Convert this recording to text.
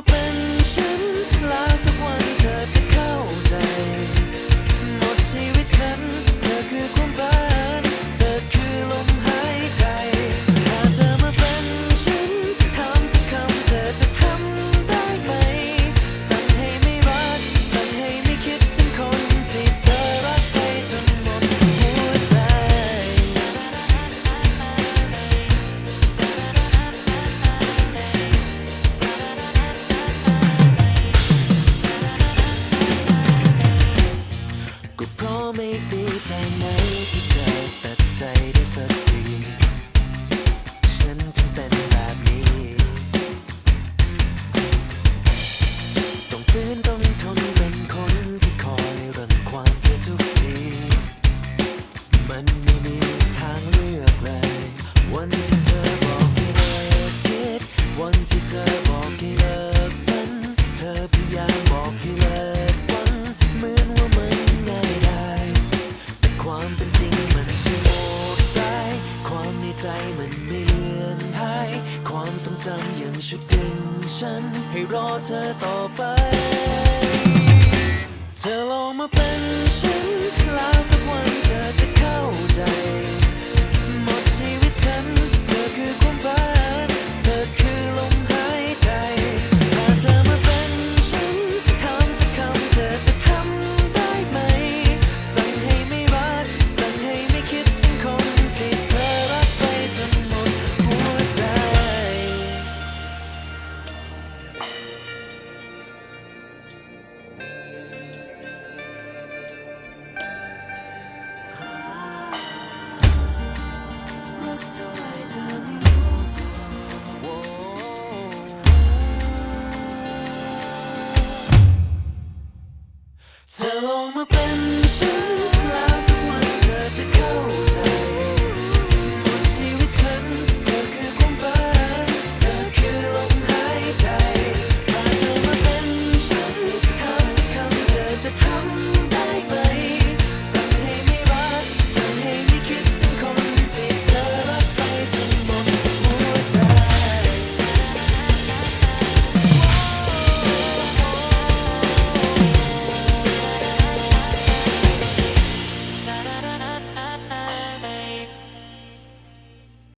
มาเป็นฉันแล้วสักวันเธอจะเข้าใจ มีทางเลือกเลย วันที่เธอบอกให้เลิกคิด วันที่เธอบอกให้เลิกฝัน เธอพยายามบอกให้เลิกหวังเหมือนว่ามันง่ายได้ แต่ความเป็นจริงมันช่างโหดร้ายความในใจมันไม่เลือนหาย ความทรงจำยังชุดถึงฉัน ให้รอเธอต่อไป เธอลองมาเป็น มาเป็นฉั